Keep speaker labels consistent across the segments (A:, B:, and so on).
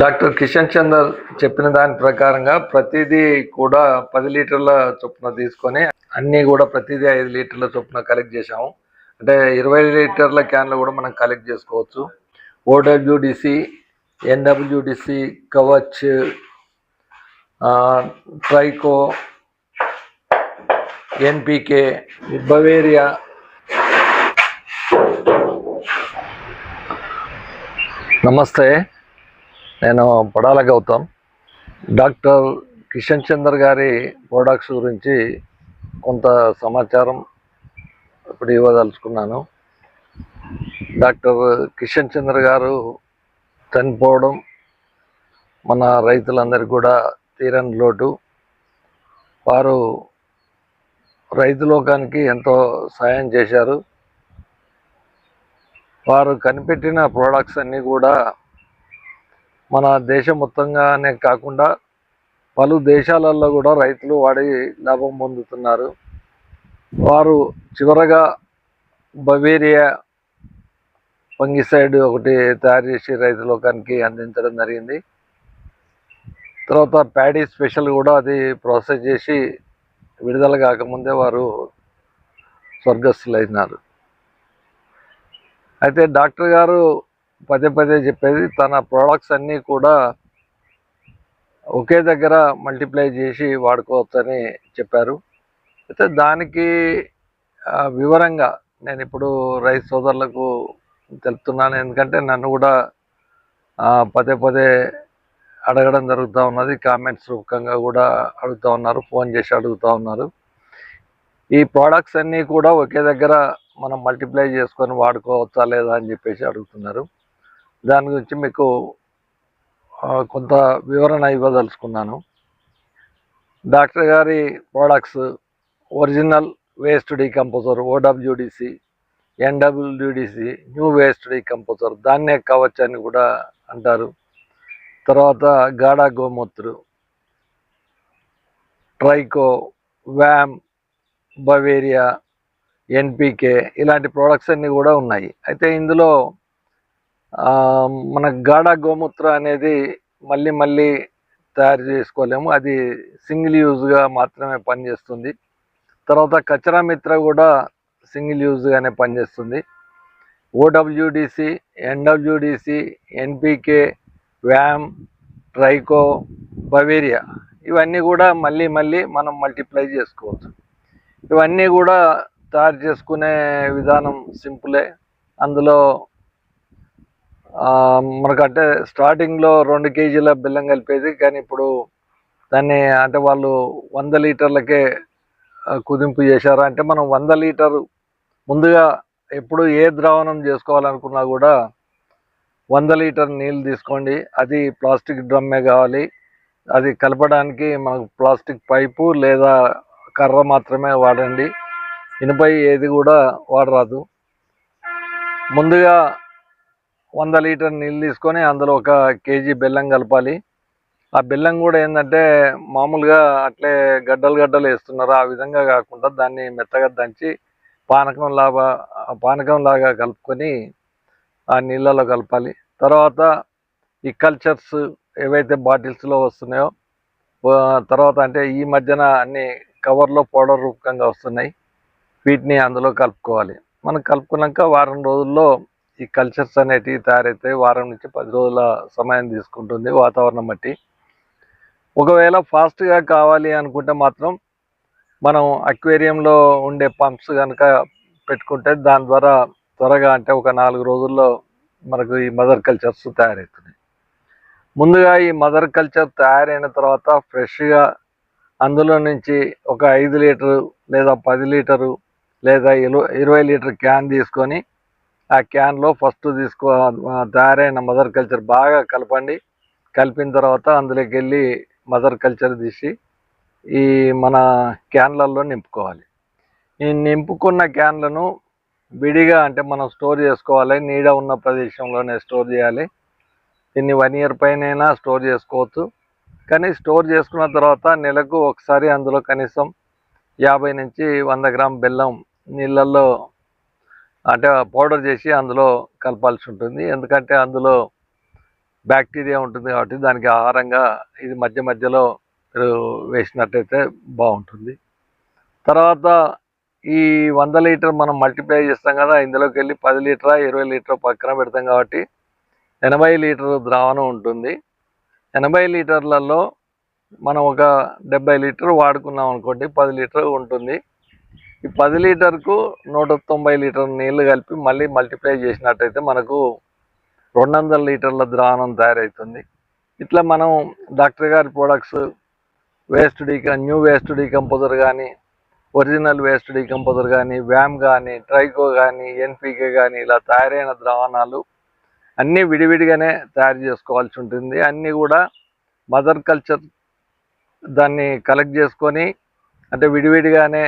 A: Doctor Kishan Chander చెప్పిన దాని ప్రకారంగా ప్రతిదీ కూడా పది లీటర్ల చొప్పున తీసుకొని అన్నీ కూడా ప్రతిదీ ఐదు లీటర్ల చొప్పున కలెక్ట్ చేసాము అంటే ఇరవై లీటర్ల క్యాన్లు కూడా మనం కలెక్ట్ చేసుకోవచ్చు. ODWDC NWDC Kavach Tricho NPK Beauveria నమస్తే. నేను పడాల గౌతమ్. డాక్టర్ కిషన్ చందర్ గారి ప్రోడక్ట్స్ గురించి కొంత సమాచారం ఇప్పుడు ఇవ్వదలుచుకున్నాను. డాక్టర్ కిషన్ చంద్ర గారు చనిపోవడం మన రైతులందరికీ కూడా తీరని లోటు. వారు రైతు లోకానికి ఎంతో సాయం చేశారు. వారు కనిపెట్టిన ప్రోడక్ట్స్ అన్నీ కూడా మన దేశం మొత్తంగానే కాకుండా పలు దేశాలలో కూడా రైతులు వాడి లాభం పొందుతున్నారు. వారు చివరగా బవేరియా ఫంగిసైడ్ ఒకటి తయారు చేసి రైతు లోకానికి అందించడం జరిగింది. తర్వాత ప్యాడీ స్పెషల్ కూడా అది ప్రాసెస్ చేసి విడుదల కాకముందే వారు స్వర్గస్థులైనారు. అయితే డాక్టర్ గారు పదే పదే చెప్పేది తన ప్రోడక్ట్స్ అన్నీ కూడా ఒకే దగ్గర మల్టిప్లై చేసి వాడుకోవచ్చని చెప్పారు. అయితే దానికి వివరంగా నేను ఇప్పుడు రైతు సోదరులకు తెలుపుతున్నాను. ఎందుకంటే నన్ను కూడా పదే పదే అడగడం జరుగుతూ ఉన్నది. కామెంట్స్ రూపకంగా కూడా అడుగుతూ ఉన్నారు ఫోన్ చేసి అడుగుతూ ఉన్నారు. ఈ ప్రోడక్ట్స్ అన్నీ కూడా ఒకే దగ్గర మనం మల్టిప్లై చేసుకొని వాడుకోవచ్చా లేదా అని చెప్పేసి అడుగుతున్నారు. దాని గురించి మీకు కొంత వివరణ ఇవ్వదలుచుకున్నాను. డాక్టర్ గారి products original waste decomposer ODWDC NWDC new waste decomposer దాన్నే కవచ్ అని కూడా అంటారు. తర్వాత గాడా గోమూత్రు ట్రైకో వ్యామ్ బవేరియా ఎన్పికే ఇలాంటి ప్రోడక్ట్స్ అన్నీ కూడా ఉన్నాయి. అయితే ఇందులో మన గాఢ గోమూత్ర అనేది మళ్ళీ మళ్ళీ తయారు చేసుకోలేము. అది సింగిల్ యూజ్గా మాత్రమే పనిచేస్తుంది. తర్వాత కచరా మిత్ర కూడా సింగిల్ యూజ్గానే పనిచేస్తుంది. OWDC NWDC NPK VAM tricho Beauveria ఇవన్నీ కూడా మళ్ళీ మళ్ళీ మనం మల్టిప్లై చేసుకోవచ్చు. ఇవన్నీ కూడా తయారు చేసుకునే విధానం సింపులే. అందులో మనకు మనకంటే స్టార్టింగ్లో రెండు కేజీల బెల్లం కలిపేది కానీ ఇప్పుడు దాన్ని అంటే వాళ్ళు వంద లీటర్లకే కుదింపు చేశారు? అంటే మనం వంద లీటర్ ముందుగా ఎప్పుడు ఏ ద్రావణం చేసుకోవాలనుకున్నా కూడా వంద లీటర్ నీళ్ళు తీసుకోండి. అది ప్లాస్టిక్ డ్రమ్మే కావాలి. అది కలపడానికి మనకు ప్లాస్టిక్ పైపు లేదా కర్ర మాత్రమే వాడండి. ఇనుపై ఏది కూడా వాడరాదు. ముందుగా వంద లీటర్ నీళ్ళు తీసుకొని అందులో ఒక కేజీ బెల్లం కలపాలి. ఆ బెల్లం కూడా ఏంటంటే మామూలుగా అట్లే గడ్డలు గడ్డలు వేస్తున్నారు. ఆ విధంగా కాకుండా దాన్ని మెత్తగా దంచి పానకం లాగా పానకం లాగా కలుపుకొని ఆ నీళ్ళలో కలపాలి. తర్వాత ఈ కల్చర్స్ ఏవైతే బాటిల్స్లో వస్తున్నాయో తర్వాత అంటే ఈ మధ్యన అన్ని కవర్లో పౌడర్ రూపకంగా వస్తున్నాయి. వీటిని అందులో కలుపుకోవాలి. మనం కలుపుకున్నాక వారం రోజుల్లో ఈ కల్చర్స్ అనేటివి తయారవుతాయి వారం నుంచి పది రోజుల సమయం తీసుకుంటుంది వాతావరణం బట్టి. ఒకవేళ ఫాస్ట్గా కావాలి అనుకుంటే మాత్రం మనం అక్వేరియంలో ఉండే పంప్స్ కనుక పెట్టుకుంటే దాని ద్వారా త్వరగా అంటే ఒక నాలుగు రోజుల్లో మనకు ఈ మదర్ కల్చర్స్ తయారవుతున్నాయి. ముందుగా ఈ మదర్ కల్చర్ తయారైన తర్వాత ఫ్రెష్గా అందులో నుంచి ఒక ఐదు లీటరు లేదా పది లీటరు లేదా ఇరవై లీటర్ క్యాన్ తీసుకొని ఆ క్యాన్లో ఫస్ట్ తీసుకో తయారైన మదర్ కల్చర్ బాగా కలపండి. కలిపిన తర్వాత అందులోకి వెళ్ళి మదర్ కల్చర్ తీసి ఈ మన క్యాన్లలో నింపుకోవాలి. ఈ నింపుకున్న క్యాన్లను విడిగా అంటే మనం స్టోర్ చేసుకోవాలి. నీడ ఉన్న ప్రదేశంలోనే స్టోర్ చేయాలి. దీన్ని వన్ ఇయర్ పైన స్టోర్ చేసుకోవచ్చు. కానీ స్టోర్ చేసుకున్న తర్వాత నెలకు ఒకసారి అందులో కనీసం యాభై నుంచి వంద గ్రామ్ బెల్లం నీళ్ళల్లో అంటే పౌడర్ చేసి అందులో కలపాల్సి ఉంటుంది. ఎందుకంటే అందులో బ్యాక్టీరియా ఉంటుంది కాబట్టి దానికి ఆహారంగా ఇది మధ్య మధ్యలో వేసినట్టయితే బాగుంటుంది. తర్వాత ఈ వంద లీటర్ మనం మల్టిప్లై చేస్తాం కదా ఇందులోకి వెళ్ళి పది లీటరా ఇరవై లీటర్ పక్కన పెడతాం కాబట్టి ఎనభై లీటర్ ద్రావణం ఉంటుంది. ఎనభై లీటర్లలో మనం ఒక డెబ్బై లీటర్ వాడుకున్నాం అనుకోండి పది లీటర్ ఉంటుంది. ఈ పది లీటర్కు నూట తొంభై లీటర్ నీళ్ళు కలిపి మళ్ళీ మల్టిప్లై చేసినట్టయితే మనకు రెండు వందల లీటర్ల ద్రావణం తయారవుతుంది. ఇట్లా మనం డాక్టర్ గారి ప్రొడక్ట్స్ వేస్ట్ డీక న్యూ వేస్ట్ డీకంపోజర్ కానీ ఒరిజినల్ వేస్ట్ డీకంపోజర్ కానీ వ్యామ్ కానీ ట్రైకో కానీ ఎన్పికే కానీ ఇలా తయారైన ద్రావణాలు అన్నీ విడివిడిగానే తయారు చేసుకోవాల్సి ఉంటుంది. అన్నీ కూడా మదర్ కల్చర్ దాన్ని కలెక్ట్ చేసుకొని అంటే విడివిడిగానే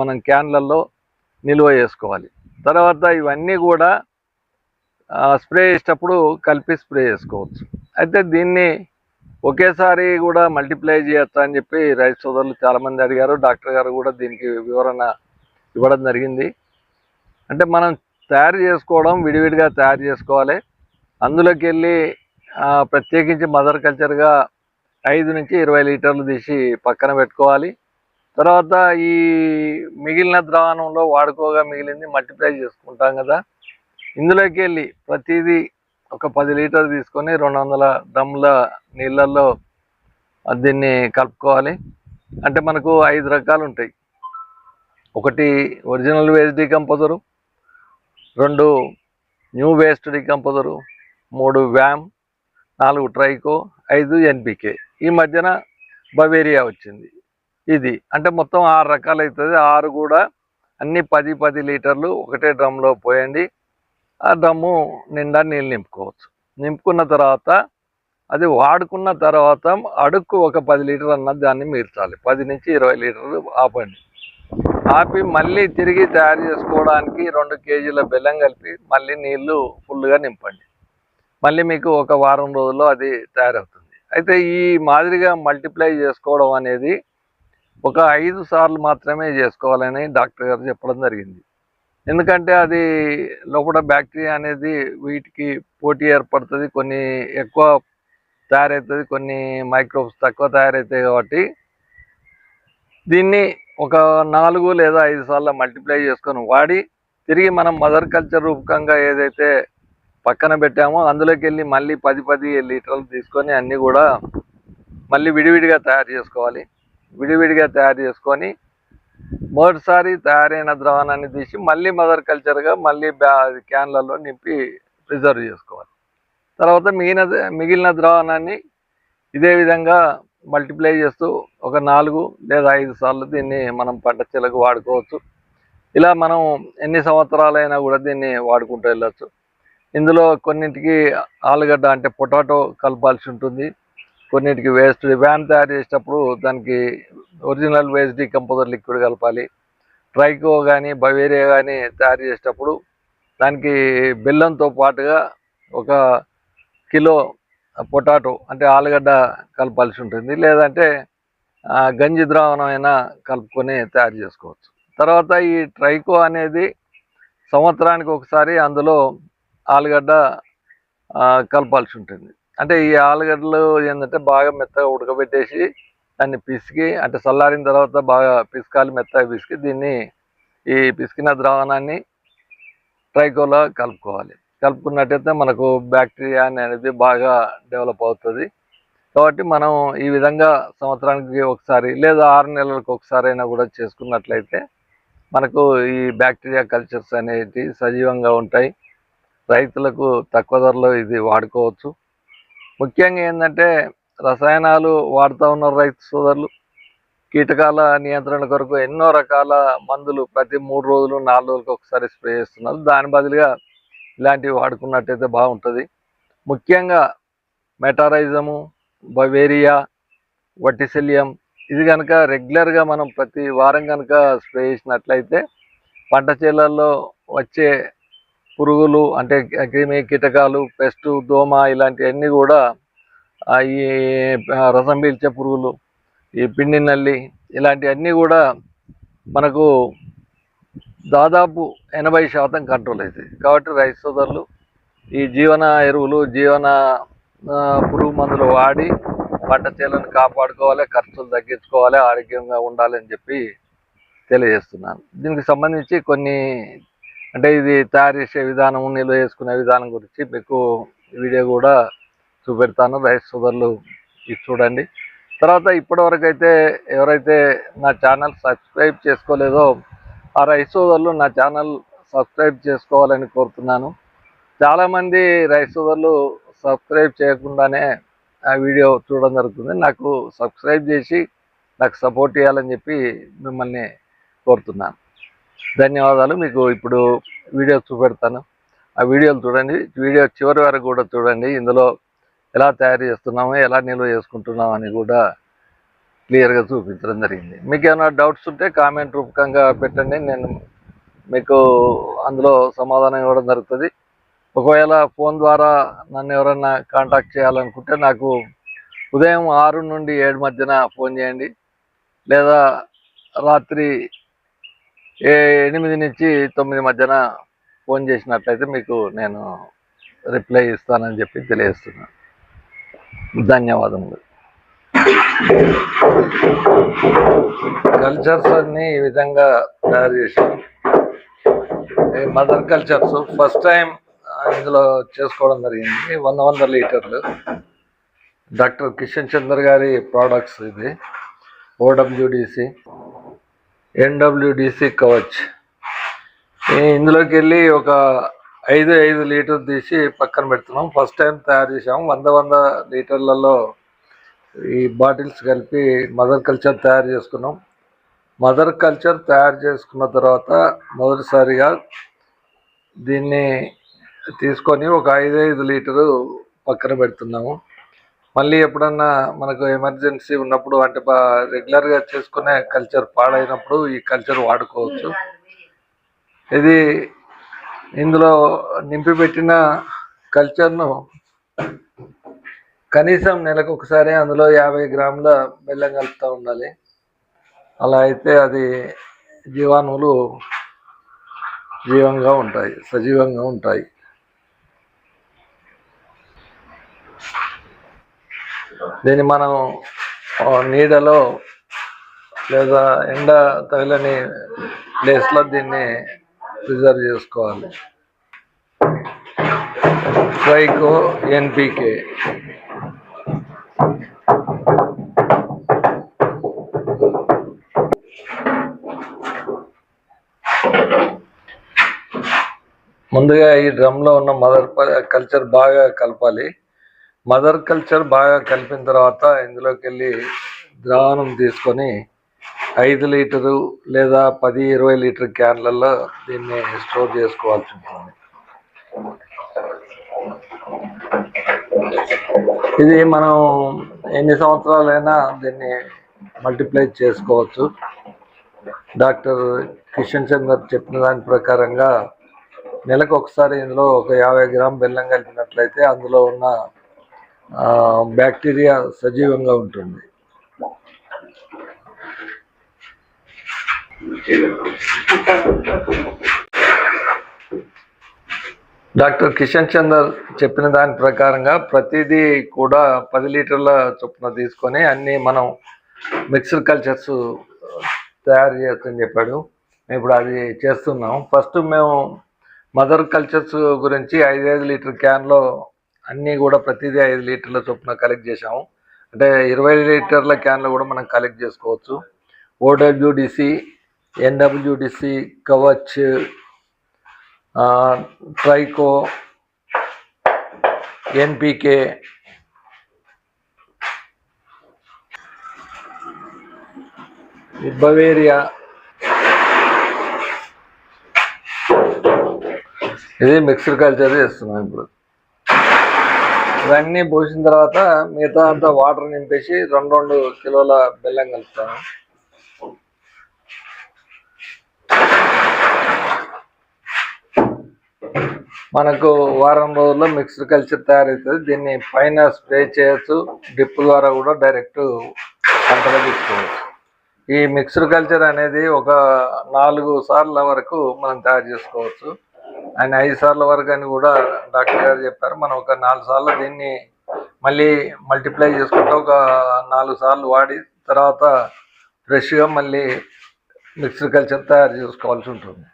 A: మనం క్యాన్లలో నిల్వ చేసుకోవాలి. తర్వాత ఇవన్నీ కూడా స్ప్రే చేసేటప్పుడు కలిపి స్ప్రే చేసుకోవచ్చు. అయితే దీన్ని ఒకేసారి కూడా మల్టిప్లై చేయొచ్చా అని చెప్పి రైతు సోదరులు చాలామంది అడిగారు. డాక్టర్ గారు కూడా దీనికి వివరణ ఇవ్వడం జరిగింది. అంటే మనం తయారు చేసుకోవడం విడివిడిగా తయారు చేసుకోవాలి. అందులోకి వెళ్ళి ప్రత్యేకించి మదర్ కల్చర్గా ఐదు నుంచి ఇరవై లీటర్లు తీసి పక్కన పెట్టుకోవాలి. తర్వాత ఈ మిగిలిన ద్రావణంలో వాడుకోగా మిగిలింది మల్టిప్లై చేసుకుంటాం కదా. ఇందులోకి వెళ్ళి ప్రతిదీ ఒక పది లీటర్ తీసుకొని రెండు వందల డ్రమ్ల నీళ్ళల్లో దీన్ని కలుపుకోవాలి. అంటే మనకు ఐదు రకాలు ఉంటాయి. ఒకటి ఒరిజినల్ వేస్ట్ డికంపోజరు రెండు న్యూ వేస్ట్ డికంపోజరు మూడు వ్యామ్ నాలుగు ట్రైకో ఐదు ఎన్పికే. ఈ మధ్యన బవేరియా వచ్చింది. ఇది. అంటే మొత్తం ఆరు రకాలు అవుతుంది ఆరు కూడా అన్ని పది పది లీటర్లు ఒకటే డ్రమ్లో పోయండి. ఆ డ్రమ్ము నిండా నీళ్ళు నింపుకోవచ్చు. నింపుకున్న తర్వాత అది వాడుకున్న తర్వాత అడుక్కు ఒక పది లీటర్ అన్న దాన్ని మీర్చాలి. పది నుంచి ఇరవై లీటర్లు ఆపండి. ఆపి మళ్ళీ తిరిగి తయారు చేసుకోవడానికి రెండు కేజీల బెల్లం కలిపి మళ్ళీ నీళ్ళు ఫుల్గా నింపండి. మళ్ళీ మీకు ఒక వారం రోజుల్లో అది తయారవుతుంది. అయితే ఈ మాదిరిగా మల్టిప్లై చేసుకోవడం అనేది ఒక ఐదు సార్లు మాత్రమే చేసుకోవాలని డాక్టర్ గారు చెప్పడం జరిగింది. ఎందుకంటే అది లోపల బ్యాక్టీరియా అనేది వీటికి పోటీ ఏర్పడుతుంది కొన్ని ఎక్కువ తయారవుతుంది కొన్ని మైక్రోబ్స్ తక్కువ తయారవుతాయి కాబట్టి దీన్ని ఒక నాలుగు లేదా ఐదు సార్లు మల్టిప్లై చేసుకొని వాడి తిరిగి మనం మదర్ కల్చర్ రూపకంగా ఏదైతే పక్కన పెట్టామో అందులోకి వెళ్ళి మళ్ళీ పది పది లీటర్లు తీసుకొని అన్నీ కూడా మళ్ళీ విడివిడిగా తయారు చేసుకోవాలి. విడివిడిగా తయారు చేసుకొని మొదటిసారి తయారైన ద్రావణాన్ని తీసి మళ్ళీ మదర్ కల్చర్గా మళ్ళీ బ్యా క్యాన్లలో నింపి ప్రిజర్వ్ చేసుకోవాలి. తర్వాత మిగిలిన మిగిలిన ద్రావణాన్ని ఇదే విధంగా మల్టిప్లై చేస్తూ ఒక నాలుగు లేదా ఐదు సార్లు దీన్ని మనం పంట చెలకు వాడుకోవచ్చు. ఇలా మనం ఎన్ని సంవత్సరాలైనా కూడా దీన్ని వాడుకుంటూ వెళ్ళొచ్చు. ఇందులో కొన్నింటికి ఆలుగడ్డ అంటే పొటాటో కలపాల్సి ఉంటుంది. కొన్నిటికి వేస్ట్ వ్యాన్ తయారు చేసేటప్పుడు దానికి ఒరిజినల్ వేస్ట్ డీకంపోజర్ లిక్విడ్ కలపాలి. ట్రైకో కానీ బవేరియా కానీ తయారు చేసేటప్పుడు దానికి బెల్లంతో పాటుగా ఒక కిలో పొటాటో అంటే ఆలుగడ్డ కలపాల్సి ఉంటుంది. లేదంటే గంజి ద్రావణం అయినా కలుపుకొని తయారు చేసుకోవచ్చు. తర్వాత ఈ ట్రైకో అనేది సంవత్సరానికి ఒకసారి అందులో ఆలుగడ్డ కలపాల్సి ఉంటుంది. అంటే ఈ ఆలుగడ్డలు ఏంటంటే బాగా మెత్తగా ఉడకబెట్టేసి దాన్ని పిసికి అంటే చల్లారిన తర్వాత బాగా పిసకాలి మెత్తగా పిసికి దీన్ని ఈ పిసికిన ద్రావణాన్ని ట్రైకోలో కలుపుకోవాలి. కలుపుకున్నట్టయితే మనకు బ్యాక్టీరియా అనేది బాగా డెవలప్ అవుతుంది. కాబట్టి మనం ఈ విధంగా సంవత్సరానికి ఒకసారి లేదా ఆరు నెలలకు ఒకసారి అయినా కూడా చేసుకున్నట్లయితే మనకు ఈ బ్యాక్టీరియా కల్చర్స్ అనేవి సజీవంగా ఉంటాయి. రైతులకు తక్కువ ధరలో ఇది వాడుకోవచ్చు. ముఖ్యంగా ఏంటంటే రసాయనాలు వాడుతూ ఉన్నారు రైతు సోదరులు కీటకాల నియంత్రణ కొరకు ఎన్నో రకాల మందులు ప్రతి మూడు రోజులు నాలుగు రోజులకు ఒకసారి స్ప్రే చేస్తున్నారు. దాని బదులుగా ఇలాంటివి వాడుకున్నట్టయితే బాగుంటుంది. ముఖ్యంగా మెటారైజము బవేరియా వటిసెలియం ఇది కనుక రెగ్యులర్గా మనం ప్రతి వారం కనుక స్ప్రే చేసినట్లయితే పంట చేలల్లో వచ్చే పురుగులు అంటే క్రిమి కీటకాలు పెస్ట్ దోమ ఇలాంటివన్నీ కూడా ఈ రసం పీల్చే పురుగులు ఈ పిండి నల్లి ఇలాంటివన్నీ కూడా మనకు దాదాపు ఎనభై శాతం కంట్రోల్ అవుతాయి కాబట్టి రైతు సోదరులు ఈ జీవన ఎరువులు జీవన పురుగు మందులు వాడి పంట చేలను కాపాడుకోవాలి ఖర్చులు తగ్గించుకోవాలి ఆరోగ్యంగా ఉండాలని చెప్పి తెలియజేస్తున్నాను. దీనికి సంబంధించి కొన్ని అంటే ఇది తయారు చేసే విధానం నిల్వ చేసుకునే విధానం గురించి మీకు వీడియో కూడా చూపెడతాను. రైస్ సోదరులు ఇది చూడండి. తర్వాత ఇప్పటివరకు అయితే ఎవరైతే నా ఛానల్ సబ్స్క్రైబ్ చేసుకోలేదో ఆ రైస్ సోదరులు నా ఛానల్ సబ్స్క్రైబ్ చేసుకోవాలని కోరుతున్నాను. చాలామంది రైస్ సోదరులు సబ్స్క్రైబ్ చేయకుండానే ఆ వీడియో చూడడం జరుగుతుంది. నాకు సబ్స్క్రైబ్ చేసి నాకు సపోర్ట్ చేయాలని చెప్పి మిమ్మల్ని కోరుతున్నాను. ధన్యవాదాలు. మీకు ఇప్పుడు వీడియో చూపెడతాను. ఆ వీడియోలు చూడండి. వీడియో చివరి వరకు కూడా చూడండి. ఇందులో ఎలా తయారు చేస్తున్నాము ఎలా నిల్వ చేసుకుంటున్నాం అని కూడా క్లియర్గా చూపించడం జరిగింది. మీకు ఏమైనా డౌట్స్ ఉంటే కామెంట్ రూపకంగా పెట్టండి. నేను మీకు అందులో సమాధానం ఇవ్వడం జరుగుతుంది. ఒకవేళ ఫోన్ ద్వారా నన్ను ఎవరైనా కాంటాక్ట్ చేయాలనుకుంటే నాకు ఉదయం ఆరు నుండి ఏడు మధ్యన ఫోన్ చేయండి. లేదా రాత్రి ఎనిమిది నుంచి తొమ్మిది మధ్యన ఫోన్ చేసినట్లయితే మీకు నేను రిప్లై ఇస్తానని చెప్పి తెలియజేస్తున్నాను ధన్యవాదములు. కల్చర్స్ అన్నీ ఈ విధంగా తయారు చేసాం మదర్ కల్చర్స్ ఫస్ట్ టైం ఇందులో చేసుకోవడం జరిగింది. వంద వంద లీటర్లు. డాక్టర్ కిషన్ చంద్ర గారి ప్రోడక్ట్స్ ఇది. ఓడబ్ల్యూడిసి. ఎన్డబ్ల్యూడిసి కవచ్ ఇందులోకి వెళ్ళి ఒక ఐదు ఐదు లీటర్ తీసి పక్కన పెడుతున్నాం. ఫస్ట్ టైం తయారు చేసాము వంద వంద లీటర్లలో ఈ బాటిల్స్ కలిపి మదర్ కల్చర్ తయారు చేసుకున్నాం. మదర్ కల్చర్ తయారు చేసుకున్న తర్వాత మొదటిసారిగా దీన్ని తీసుకొని ఒక ఐదు ఐదు లీటరు పక్కన పెడుతున్నాము. మళ్ళీ ఎప్పుడన్నా మనకు ఎమర్జెన్సీ ఉన్నప్పుడు అంటే బా- రెగ్యులర్గా చేసుకునే కల్చర్ పాడైనప్పుడు ఈ కల్చర్ వాడుకోవచ్చు. ఇది ఇందులో నింపి పెట్టిన కల్చర్ను కనీసం నెలకు ఒకసారి అందులో యాభై గ్రాముల బెల్లం కలుపుతూ ఉండాలి. అలా అయితే అది జీవాణువులు జీవంగా ఉంటాయి సజీవంగా ఉంటాయి. దీన్ని మనం నీడలో లేదా ఎండ తగిలని ప్లేస్లో దీన్ని ప్రిజర్వ్ చేసుకోవాలి. Tricho NPK. ముందుగా ఈ డ్రమ్లో ఉన్న మదర్ కల్చర్ బాగా కలపాలి. మదర్ కల్చర్ బాగా కలిపిన తర్వాత ఇందులోకి వెళ్ళి ద్రావణం తీసుకొని ఐదు లీటరు లేదా పది ఇరవై లీటర్ క్యాన్లలో దీన్ని స్టోర్ చేసుకోవాల్సి ఉంటుంది. ఇది మనం ఎన్ని సంవత్సరాలైనా దీన్ని మల్టిప్లై చేసుకోవచ్చు. డాక్టర్ కిషన్ చందర్ చెప్పిన దాని ప్రకారంగా నెలకు ఒకసారి ఇందులో ఒక యాభై గ్రామ్ బెల్లం కలిపినట్లయితే అందులో ఉన్న బ్యాక్టీరియా సజీవంగా ఉంటుంది. డాక్టర్ కిషన్ చందర్ చెప్పిన దాని ప్రకారంగా ప్రతిదీ కూడా పది లీటర్ల చొప్పున తీసుకొని అన్ని మనం మిక్స్డ్ కల్చర్స్ తయారు చేస్తని చెప్పాడు. మేము ఇప్పుడు అది చేస్తున్నాం. ఫస్ట్ మేము మదర్ కల్చర్స్ గురించి ఐదైదు లీటర్ క్యాన్లో అన్నీ కూడా ప్రతిదీ ఐదు లీటర్ల చొప్పున కలెక్ట్ చేసాము అంటే ఇరవై లీటర్ల క్యాన్లు కూడా మనం కలెక్ట్ చేసుకోవచ్చు. ODWDC NWDC Kavach Tricho NPK Beauveria ఇది మిక్స్డ్ కల్చర్ చేస్తున్నాం ఇప్పుడు. ఇవన్నీ పోసిన తర్వాత మిగతా అంతా వాటర్ నింపేసి రెండు రెండు కిలోల బెల్లం కలుపుతాను. మనకు వారం రోజుల్లో మిక్స్డ్ కల్చర్ తయారవుతుంది దీన్ని పైన స్ప్రే చేయొచ్చు. డిప్ ద్వారా కూడా డైరెక్ట్ పంటలో తీసుకోవచ్చు. ఈ మిక్స్డ్ కల్చర్ అనేది ఒక నాలుగు సార్ల వరకు మనం తయారు చేసుకోవచ్చు. ఆయన ఐదు సార్ల వరకు అని కూడా డాక్టర్ గారు చెప్పారు. మనం ఒక నాలుగు సార్లు దీన్ని మళ్ళీ మల్టిప్లై చేసుకుంటూ ఒక నాలుగు సార్లు వాడి తర్వాత ఫ్రెష్గా మళ్ళీ మిక్స్డ్ కల్చర్ తయారు చేసుకోవాల్సి ఉంటుంది.